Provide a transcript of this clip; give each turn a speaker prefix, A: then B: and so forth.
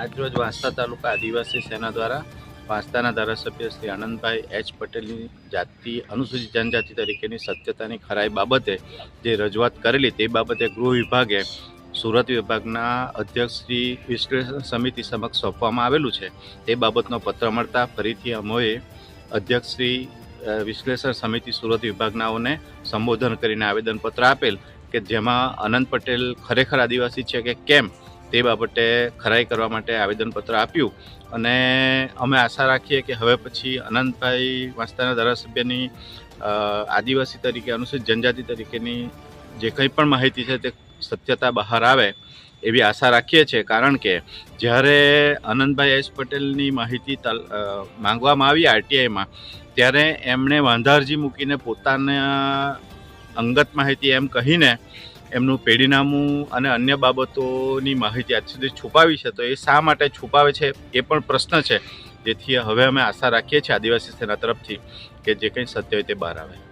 A: આજરોજ વાંસદા તાલુકા આદિવાસી સેના દ્વારા વાંસદાના ધારાસભ્ય શ્રી આનંદભાઈ એચ પટેલની જાતિ અનુસૂચિત જનજાતિ તરીકેની સત્યતાની ખરાઈ બાબતે જે રજૂઆત કરેલી તે બાબતે ગૃહ વિભાગે સુરત વિભાગના અધ્યક્ષ શ્રી વિશ્લેષણ સમિતિ સમક્ષ સોંપવામાં આવેલું છે. તે બાબતનો પત્ર મળતા ફરીથી અમોએ અધ્યક્ષ શ્રી વિશ્લેષણ સમિતિ સુરત વિભાગનાઓને સંબોધન કરીને આવેદનપત્ર આપેલ કે જેમાં અનંત પટેલ ખરેખર આદિવાસી છે કે કેમ? તે બાબતે ખરાઈ કરવા માટે આવેદનપત્ર આપ્યું અને અમે આશા રાખીએ કે હવે પછી અનંતભાઈ વાંસદાના ધારાસભ્યની આદિવાસી તરીકે અનુસૂચિત જનજાતિ તરીકેની જે કંઈ પણ માહિતી છે તે સત્યતા બહાર આવે એવી આશા રાખીએ છીએ. કારણ કે જ્યારે અનંતભાઈ એસ પટેલની માહિતી માંગવામાં આવી આરટીઆઈમાં, ત્યારે એમણે વાંધારજી મૂકીને પોતાના અંગત માહિતી એમ કહીને એમનું પેઢીનામું અને અન્ય બાબતોની માહિતી આજ સુધી છુપાવી છે, તો એ શા માટે છુપાવે છે એ પણ પ્રશ્ન છે. જેથી હવે અમે આશા રાખીએ છીએ આદિવાસી સેના તરફથી કે જે કંઈ સત્ય હોય તે બહાર આવે.